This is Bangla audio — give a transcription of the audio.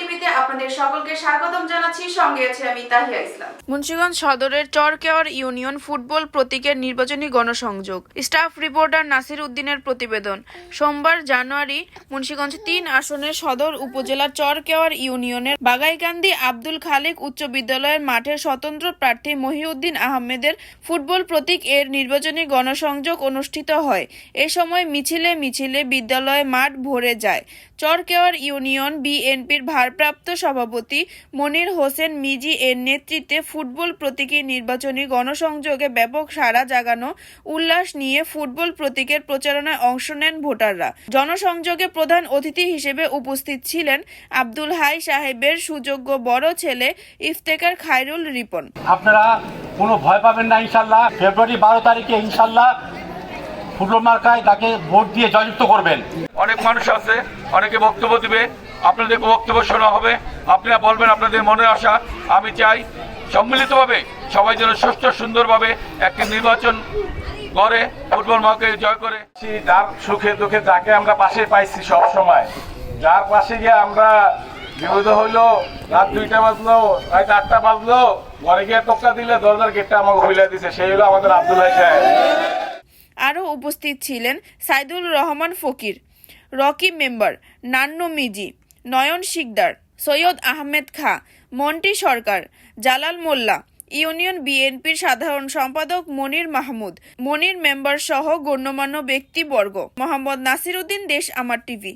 আপনাদের সকলকে স্বাগতম জানাচ্ছি। সঙ্গে আছে আমি তাহিয়া ইসলাম। মুন্সিগঞ্জ সদরের চরকেওয়ার ইউনিয়ন ফুটবল প্রতীকের নির্বাচনী গণসংযোগ। স্টাফ রিপোর্টার নাসির উদ্দিনের প্রতিবেদন। সোমবার জানুয়ারি মুন্সিগঞ্জ তিন আসনের সদর উপজেলার চরকেওয়ার ইউনিয়নের বাগাইকান্দি আব্দুল খালিক উচ্চ বিদ্যালয়ের মাঠে স্বতন্ত্র প্রার্থী মহিউদ্দিন আহমেদের ফুটবল প্রতীক এর নির্বাচনী গণসংযোগ অনুষ্ঠিত হয়। এ সময় মিছিলে মিছিলে বিদ্যালয় মাঠ ভরে যায়। চরকেওয়ার ইউনিয়ন বিএনপির ভারপ্রাপ্ত সভাপতি মনির হোসেন মিজি এর নেতৃত্বে ফুটবল প্রতীকী নির্বাচনী গণসংযোগে ব্যাপক সাড়া জাগানো উল্লাস নিয়ে ফুটবল প্রতীকের প্রচারণায় অংশ নেন ভোটাররা। জনসংযোগে প্রধান অতিথি হিসেবে উপস্থিত ছিলেন আব্দুল হাই সাহেবের সুযোগ্য বড় ছেলে ইফতেকার খায়রুল রিপন। আপনারা কোনো ভয় পাবেন না, ইনশাল্লাহ। ফেব্রুয়ারি বারো তারিখে ইনশাল্লাহ ফুটবল মার্কায় তাকে ভোট দিয়ে জয়যুক্ত করবেন। অনেক মানুষ আছে অনেকে বক্তব্য দিবে। আপনাদের বক্তব্য শোনা হবে। আপনারা বলবেন আপনাদের মনের আশা। আমি চাই সম্মিলিতভাবে সবাই যেন সুস্থ সুন্দরভাবে একটি নির্বাচন করে ফুটবল মাকে জয় করে। যার সুখে দুঃখে যাকে আমরা পাশে পাইছি সব সময়। যার পাশে গিয়ে আমরা বিরোধ হইল রাত দুইটা বাজলো রাত আটটা বাজলো ঘরে গিয়ে টোকা দিলে দরজার গেটটা আমাকে হইলে দিছে সেই হলো আমাদের আব্দুল হাই সাহেব। আরও উপস্থিত ছিলেন Saidul Rahman Fakir. Rocky member Nannu Miji, Nayan Sikdar, Syed Ahmed Kha, Monty Sarkar, Jalal Molla, union বিএনপির সাধারণ সম্পাদক মনির মাহমুদ, মনির মেম্বার সহ গণ্যমান্য ব্যক্তিবর্গ। মোহাম্মদ নাসিরউদ্দিন দেশ আমার টিভি।